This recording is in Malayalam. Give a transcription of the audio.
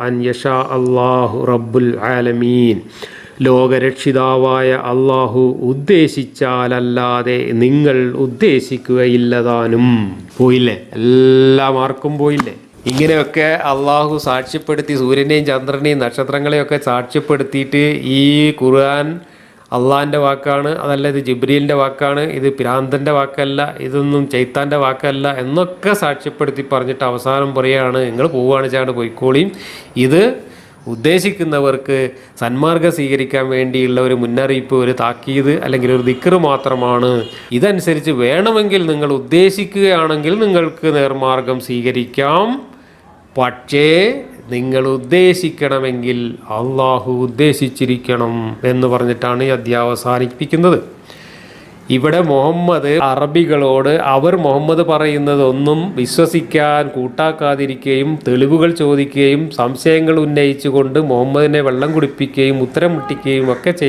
അൻ റബ്ബുൽ ആലമീൻ. ലോകരക്ഷിതാവായ അള്ളാഹു ഉദ്ദേശിച്ചാലല്ലാതെ നിങ്ങൾ ഉദ്ദേശിക്കുകയില്ലതാനും. പോയില്ലേ? എല്ലാ മാർക്കും പോയില്ലേ? ഇങ്ങനെയൊക്കെ അള്ളാഹു സാക്ഷ്യപ്പെടുത്തി സൂര്യനെയും ചന്ദ്രനെയും നക്ഷത്രങ്ങളെയൊക്കെ സാക്ഷ്യപ്പെടുത്തിയിട്ട് ഈ ഖുർആൻ അള്ളാഹിന്റെ വാക്കാണ് അതല്ല ഇത് ജിബ്രീലിന്റെ വാക്കാണ് ഇത് പിരാന്തന്റെ വാക്കല്ല ഇതൊന്നും ചൈത്താന്റെ വാക്കല്ല എന്നൊക്കെ സാക്ഷ്യപ്പെടുത്തി പറഞ്ഞിട്ട് അവസാനം പറയുകയാണ്. നിങ്ങൾ പോവുകയാണ് ചാണ്ട് പോയിക്കോളിയും ഇത് ഉദ്ദേശിക്കുന്നവർക്ക് സന്മാർഗം സ്വീകരിക്കാൻ വേണ്ടിയുള്ള ഒരു മുന്നറിയിപ്പ് ഒരു താക്കീത് അല്ലെങ്കിൽ ഒരു ദിക്കറ് മാത്രമാണ്. ഇതനുസരിച്ച് വേണമെങ്കിൽ നിങ്ങൾ ഉദ്ദേശിക്കുകയാണെങ്കിൽ നിങ്ങൾക്ക് നേർമാർഗം സ്വീകരിക്കാം. പക്ഷേ നിങ്ങൾ ഉദ്ദേശിക്കണമെങ്കിൽ അള്ളാഹു ഉദ്ദേശിച്ചിരിക്കണം എന്ന് പറഞ്ഞിട്ടാണ് ഈ അധ്യായം അവസാനിപ്പിക്കുന്നത്. ഇവിടെ മുഹമ്മദ് അറബികളോട് അവർ മുഹമ്മദ് പറയുന്നതൊന്നും വിശ്വസിക്കാൻ കൂട്ടാക്കാതിരിക്കുകയും തെളിവുകൾ ചോദിക്കുകയും സംശയങ്ങൾ ഉന്നയിച്ചുകൊണ്ട് മുഹമ്മദിനെ വെള്ളം കുടിപ്പിക്കുകയും ഉത്തരം മുട്ടിക്കുകയും ഒക്കെ ചെയ്തു.